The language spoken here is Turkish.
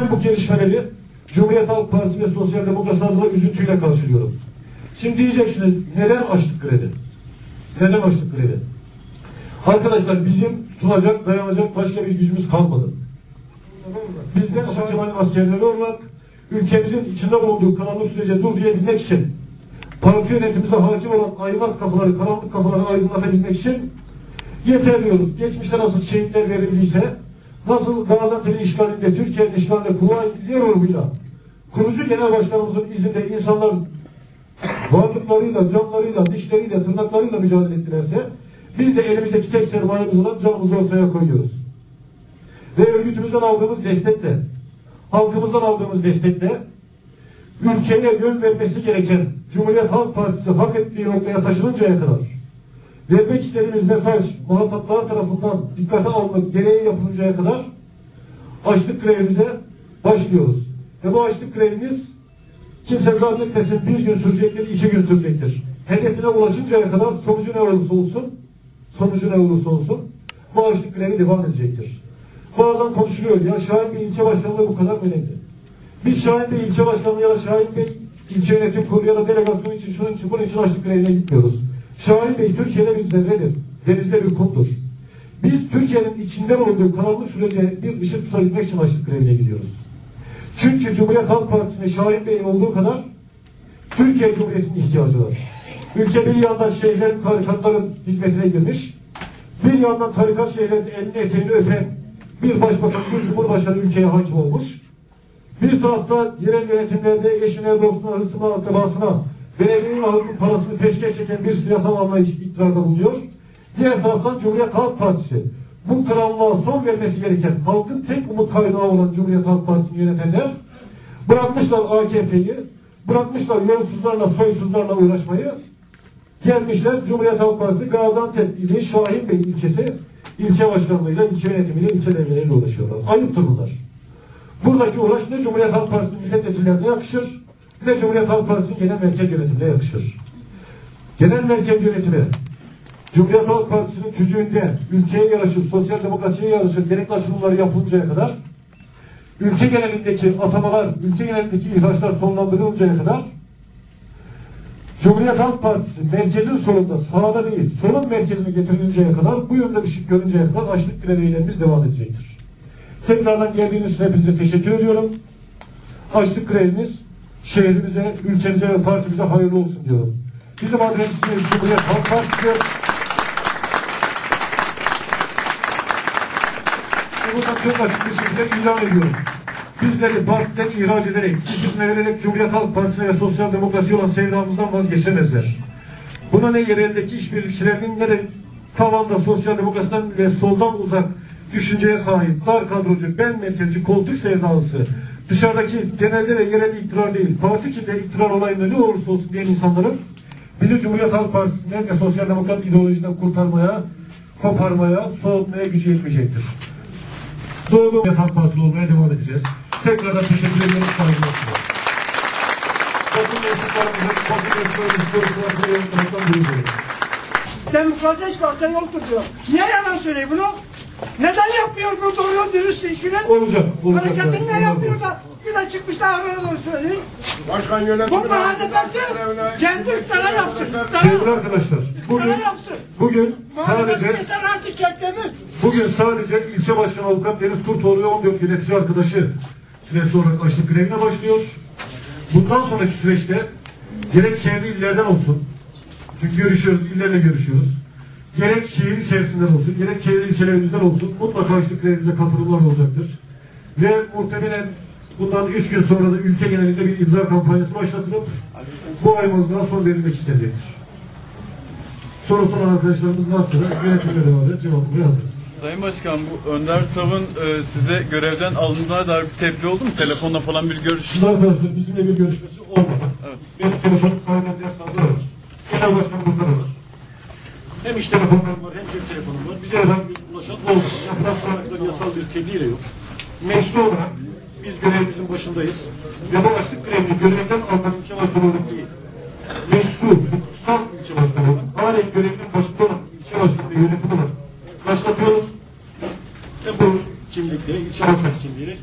Ben bu gelişmeleri Cumhuriyet Halk Partisi ve Sosyal Demokrasi adına üzüntüyle karşılıyorum. Şimdi diyeceksiniz neden açtık kredi? Neden açtık kredi? Arkadaşlar bizim sunacak, dayanacak başka bir gücümüz kalmadı. Bizler Şah askerleri olarak ülkemizin içinde bulunduğu karanlık sürece dur diyebilmek için parti yönetimimize hakim olan ayrılmaz kapıları, karanlık kapıları aydınlatabilmek için yeter diyoruz. Geçmişte nasıl şehitler verildiyse, nasıl Gaziantep'in işgalinde, Türkiye'nin işgalinde Kuvayi Milliye grubuyla kurucu genel başkanımızın izinde insanlar varlıklarıyla, canlarıyla, dişleriyle, tırnaklarıyla mücadele ettilerse biz de elimizdeki tek sermayemiz olan canımızı ortaya koyuyoruz. Ve örgütümüzden aldığımız destekle, halkımızdan aldığımız destekle ülkeye yön vermesi gereken Cumhuriyet Halk Partisi hak ettiği noktaya taşınıncaya kadar vermek istediğimiz mesaj muhataplar tarafından dikkate alınıp gereği yapılıncaya kadar açlık grevimize başlıyoruz. Ve bu açlık grevimiz kimse zannetmesin bir gün sürecektir, iki gün sürecektir. Hedefine ulaşıncaya kadar sonucu ne olursa olsun, sonucu ne olursa olsun bu açlık grevi devam edecektir. Bazen konuşuluyor ya Şahin Bey ilçe başkanlığı bu kadar önemli? Biz Şahin Bey ilçe başkanlığı ya Şahin Bey ilçe yönetim kurulu ya da delegasyon için şunun için bunun için açlık grevine gitmiyoruz. Şahin Bey Türkiye'de bir zerredir. Denizde bir kumdur. Biz Türkiye'nin içinde bulunduğu karanlık sürece bir ışık tutabilmek için açlık grevine gidiyoruz. Çünkü Cumhuriyet Halk Partisi'ne Şahin Bey'in olduğu kadar Türkiye Cumhuriyeti'nin ihtiyacı var. Ülke bir yandan şeyhlerin, tarikatların hizmetine girmiş, bir yandan tarikat şeyhlerin elini eteğini öpen bir başbakan, bir cumhurbaşkanı ülkeye hakim olmuş. Bir tarafta yerel yönetimlerde eşine, dostuna, hırsına, akrabasına belediyenin halkın parasını peşkeş çeken bir siyasal anlayış iktidarda bulunuyor. Diğer taraftan Cumhuriyet Halk Partisi. Bu karanlığa son vermesi gereken halkın tek umut kaynağı olan Cumhuriyet Halk Partisi'ni yönetenler bırakmışlar AKP'yi, bırakmışlar yolsuzlarla, soysuzlarla uğraşmayı, gelmişler Cumhuriyet Halk Partisi Gaziantep ili Şahin Bey ilçesi ilçe başkanlığıyla, ilçe yönetimiyle, ilçe devreleriyle uğraşıyorlar. Ayıptır bunlar. Buradaki uğraş ne Cumhuriyet Halk Partisi'nin milletvekillerine yakışır, ne Cumhuriyet Halk Partisi'nin genel merkez yönetimine yakışır. Genel merkez yönetimi, Cumhuriyet Halk Partisi'nin tüzüğünde ülkeye yaraşır, sosyal demokrasiye yaraşır, gerekli açılımları yapılıncaya kadar, ülke genelindeki atamalar, ülke genelindeki ihraçlar sonlandırılıncaya kadar, Cumhuriyet Halk Partisi merkezin sonunda sağda değil, sonun merkezine getirilinceye kadar, bu yönde ışık görünceye kadar açlık grevlerimiz devam edecektir. Tekrardan geldiğiniz için hepinize teşekkür ediyorum. Açlık grevimiz şehrimize, ülkemize ve partimize hayırlı olsun diyorum. Bizim adresimiz Cumhuriyet Halk Partisi. Buradan çok açık bir şekilde ilan ediyorum. Bizleri partiden ihraç ederek, isimle vererek Cumhuriyet Halk Partisi'ne ve sosyal demokrasi olan sevdamızdan vazgeçemezler. Buna ne yereldeki işbirlikçilerinin ne de tavanda sosyal demokrasiden ve soldan uzak düşünceye sahip, dar kadrocu, ben merkezci, koltuk sevdalısı, dışarıdaki genelde ve yerel iktidar değil, parti içinde iktidar olayında ne olursa olsun diyen insanların bizi Cumhuriyet Halk Partisi'nden ve sosyal demokrat ideolojiden kurtarmaya, koparmaya, soğutmaya gücü yetmeyecektir. Doğru Cumhuriyet Halk Partili olmaya devam edeceğiz. Tekrardan teşekkür ederim. Saygılar. Basın mensuplarımızın, basın mensuplarımızın yanıtlamaktan duyuyorum. Demokrasi hiçbir yoktur diyor. Niye yalan söylüyor bunu? Neden yapmıyor bu doğru dürüst ilkini? Olacak, olacak. Hareketini ne yapıyor da bir de çıkmış da haber doğru söyleyeyim. Başkan Bu yönetimine mahalle baksın, kendi iktidara yapsın. Sevgili arkadaşlar, bugün bugün sadece artık bugün sadece ilçe başkanı avukat Deniz Kurtoğlu ve 14 yönetici arkadaşı süresi olarak açlık grevine başlıyor. Bundan sonraki süreçte gerek çevre illerden olsun, çünkü görüşüyoruz, illerle görüşüyoruz. Gerek şehir içerisinden olsun, gerek çevre ilçelerimizden olsun mutlaka açlık grevimize katılımlar olacaktır. Ve muhtemelen bundan üç gün sonra da ülke genelinde bir imza kampanyası başlatılıp bu aymazlığa son verilmek istenecektir. Sorusu olan arkadaşlarımız varsa da yönetimle devam edip cevaplamaya hazırız. Sayın Başkan bu Önder Sav'ın e, size görevden alındığına dair bir tebliğ oldu mu? Telefonla falan bir görüş. Şimdi arkadaşlar bizimle bir görüşmesi olmadı. Evet. Benim telefonum sahibinden yazsanda var. Genel var. Hem iş telefonlarım var hem cep telefonum var. Bize herhangi bir ulaşan olmadı. Olarak yasal bir tebliğ yok. Meşru olarak biz görevimizin başındayız. Ve bu açlık grevini görevden alınan ilçe başkanı olarak değil. Meşru, hukuksal ilçe başkanı olarak, halen görevinin başında olan ilçe başkanı ve yönetim olarak başlatıyoruz. Ve bu kimlikle, ilçe başkanı kimliğiyle